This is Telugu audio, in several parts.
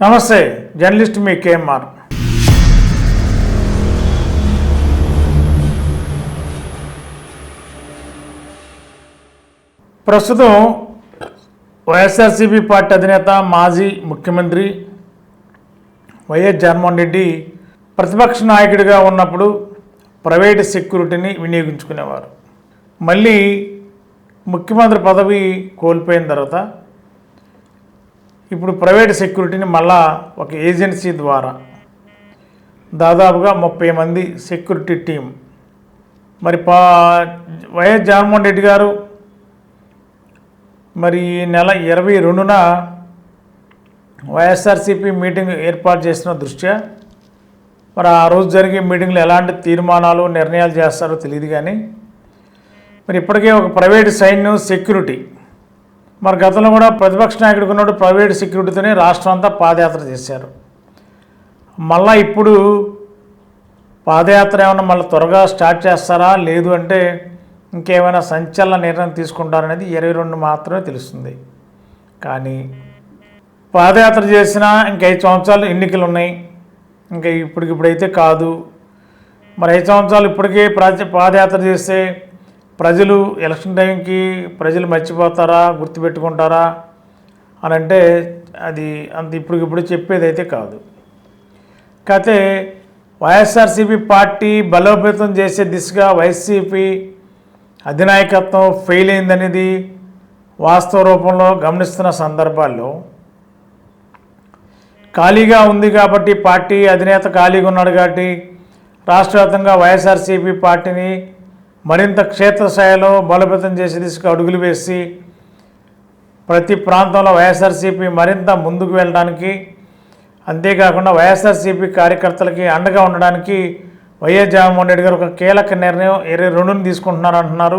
నమస్తే జర్నలిస్ట్ మీ కేఎంఆర్. ప్రస్తుతం వైఎస్ఆర్సీపీ పార్టీ అధినేత మాజీ ముఖ్యమంత్రి వైఎస్ జగన్మోహన్ రెడ్డి ప్రతిపక్ష నాయకుడిగా ఉన్నప్పుడు ప్రైవేట్ సెక్యూరిటీని వినియోగించుకునేవారు. మళ్ళీ ముఖ్యమంత్రి పదవి కోల్పోయిన తర్వాత ఇప్పుడు ప్రైవేట్ సెక్యూరిటీని మళ్ళా ఒక ఏజెన్సీ ద్వారా దాదాపుగా ముప్పై మంది సెక్యూరిటీ టీం. మరి పా వైఎస్ జగన్మోహన్ రెడ్డి గారు మరి ఈ నెల ఇరవై రెండున వైఎస్ఆర్సీపీ మీటింగ్ ఏర్పాటు చేసిన దృష్ట్యా మరి ఆ రోజు జరిగే మీటింగ్లో ఎలాంటి తీర్మానాలు నిర్ణయాలు చేస్తారో తెలియదు కానీ మరి ఇప్పటికే ఒక ప్రైవేట్ సైన్యం సెక్యూరిటీ మరి గతంలో కూడా ప్రతిపక్ష నాయకుడికి ఉన్నప్పుడు ప్రైవేట్ సెక్యూరిటీతోనే రాష్ట్రం అంతా పాదయాత్ర చేశారు. మళ్ళా ఇప్పుడు పాదయాత్ర ఏమైనా మళ్ళీ త్వరగా స్టార్ట్ చేస్తారా? లేదు అంటే ఇంకేమైనా సంచలన నిర్ణయం తీసుకుంటారనేది ఇరవై రెండు మాత్రమే తెలుస్తుంది. కానీ పాదయాత్ర చేసినా ఇంకా ఐదు సంవత్సరాలు ఎన్నికలు ఉన్నాయి. ఇంకా ఇప్పటికిప్పుడైతే కాదు. మరి ఐదు సంవత్సరాలు ఇప్పటికే ప్రాజ పాదయాత్ర చేస్తే ప్రజలు ఎలక్షన్ టైంకి ప్రజలు మర్చిపోతారా? గుర్తుపెట్టుకుంటారా? అని అంటే అది అంత ఇప్పటికిప్పుడు చెప్పేది అయితే కాదు. కాకపోతే వైఎస్ఆర్సీపీ పార్టీ బలోపేతం చేసే దిశగా వైసీపీ అధినాయకత్వం ఫెయిల్ అయిందనేది వాస్తవ రూపంలో గమనిస్తున్న సందర్భాల్లో ఖాళీగా ఉంది కాబట్టి పార్టీ అధినేత ఖాళీగా ఉన్నాడు కాబట్టి రాష్ట్ర వ్యాప్తంగా వైఎస్ఆర్సీపీ పార్టీని మరింత క్షేత్రస్థాయిలో బలోపేతం చేసే దిశగా అడుగులు వేసి ప్రతి ప్రాంతంలో వైఎస్ఆర్సీపీ మరింత ముందుకు వెళ్ళడానికి అంతేకాకుండా వైఎస్ఆర్సీపీ కార్యకర్తలకి అండగా ఉండడానికి వైఎస్ జగన్మోహన్ రెడ్డి గారు ఒక కీలక నిర్ణయం ఇరవై రెండుని తీసుకుంటున్నారు అంటున్నారు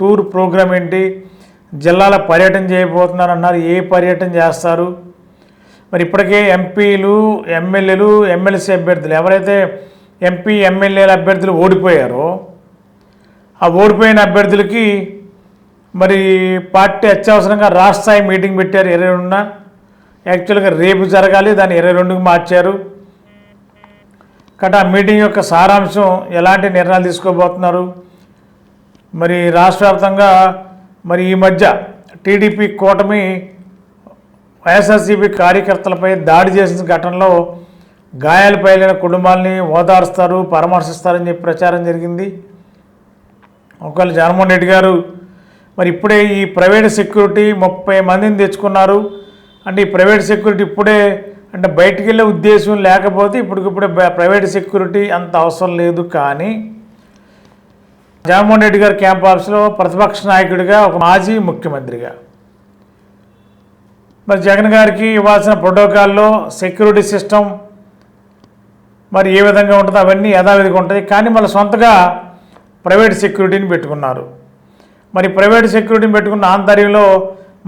Tour program ఏంటి? జిల్లాల పర్యటన చేయబోతున్నారు అన్నారు. ఏ పర్యటన చేస్తారు? మరి ఇప్పటికే ఎంపీలు ఎమ్మెల్యేలు ఎమ్మెల్సీ అభ్యర్థులు ఎవరైతే ఎంపీ ఎమ్మెల్యేల అభ్యర్థులు ఓడిపోయారో ఆ ఓడిపోయిన అభ్యర్థులకి మరి పార్టీ అత్యవసరంగా రాష్ట్ర స్థాయి మీటింగ్ పెట్టారు ఇరవై రెండున. యాక్చువల్గా రేపు జరగాలి దాన్ని ఇరవై రెండుకి మార్చారు. కాబట్టి ఆ మీటింగ్ యొక్క సారాంశం ఎలాంటి నిర్ణయాలు తీసుకోబోతున్నారు? మరి రాష్ట్ర వ్యాప్తంగా మరి ఈ మధ్య టీడీపీ కూటమి వైఎస్ఆర్సీపీ కార్యకర్తలపై దాడి చేసిన ఘటనలో గాయాలపైన కుటుంబాలని ఓదారుస్తారు పరామర్శిస్తారని చెప్పి ప్రచారం జరిగింది. ఒకవేళ జగన్మోహన్ రెడ్డి గారు మరి ఇప్పుడే ఈ ప్రైవేట్ సెక్యూరిటీ ముప్పై మందిని తెచ్చుకున్నారు. అంటే ఈ ప్రైవేట్ సెక్యూరిటీ ఇప్పుడే అంటే బయటికి వెళ్ళే ఉద్దేశం లేకపోతే ఇప్పటికిప్పుడే ప్రైవేట్ సెక్యూరిటీ అంత అవసరం లేదు కానీ జగన్మోహన్ రెడ్డి గారి క్యాంప్ ఆఫీస్లో ప్రతిపక్ష నాయకుడిగా ఒక మాజీ ముఖ్యమంత్రిగా. మరి జగన్ గారికి ఇవ్వాల్సిన ప్రోటోకాల్లో సెక్యూరిటీ సిస్టమ్ మరి ఏ విధంగా ఉంటుందో అవన్నీ యథావిధిగా ఉంటాయి. కానీ మళ్ళీ సొంతగా ప్రైవేట్ సెక్యూరిటీని పెట్టుకున్నారు. మరి ప్రైవేట్ సెక్యూరిటీని పెట్టుకున్న ఆంతర్యంలో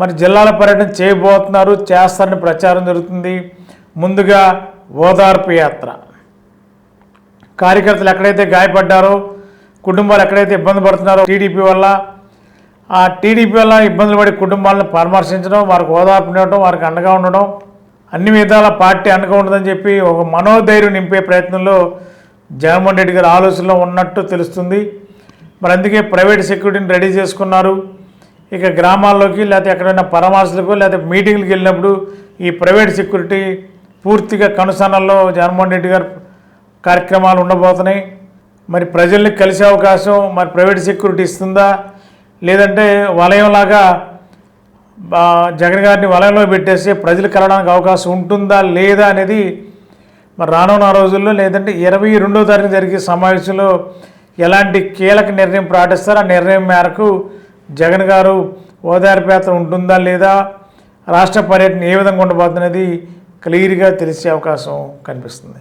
మరి జిల్లాల పర్యటన చేయబోతున్నారు చేస్తారని ప్రచారం జరుగుతుంది. ముందుగా ఓదార్పు యాత్ర. కార్యకర్తలు ఎక్కడైతే గాయపడ్డారో కుటుంబాలు ఎక్కడైతే ఇబ్బంది పడుతున్నారో టీడీపీ వల్ల ఆ టీడీపీ వల్ల ఇబ్బందులు పడే కుటుంబాలను పరామర్శించడం వారికి ఓదార్పు వారికి అండగా ఉండడం అన్ని విధాల పార్టీ అండగా ఉండదని చెప్పి ఒక మనోధైర్యం నింపే ప్రయత్నంలో జగన్మోహన్ రెడ్డి గారి ఆలోచనలో ఉన్నట్టు తెలుస్తుంది. మరి అందుకే ప్రైవేట్ సెక్యూరిటీని రెడీ చేసుకున్నారు. ఇక గ్రామాల్లోకి లేకపోతే ఎక్కడైనా పరామర్శలకు లేకపోతే మీటింగ్లకు వెళ్ళినప్పుడు ఈ ప్రైవేట్ సెక్యూరిటీ పూర్తిగా కనుసన్నల్లో జగన్మోహన్ రెడ్డి గారు కార్యక్రమాలు ఉండబోతున్నాయి. మరి ప్రజల్ని కలిసే అవకాశం మరి ప్రైవేట్ సెక్యూరిటీ ఇస్తుందా? లేదంటే వలయంలాగా జగన్ గారిని వలయంలో పెట్టేసి ప్రజలు కలవడానికి అవకాశం ఉంటుందా లేదా అనేది మరి రానున్న రోజుల్లో లేదంటే ఇరవై రెండో తారీఖు జరిగే సమావేశంలో ఎలాంటి కీలక నిర్ణయం ప్రకటిస్తారు ఆ నిర్ణయం మేరకు జగన్ గారు ఓదార్పు ఉంటుందా లేదా? రాష్ట్ర పర్యటన ఏ విధంగా ఉండబోతున్నది క్లియర్గా తెలిసే అవకాశం కనిపిస్తుంది.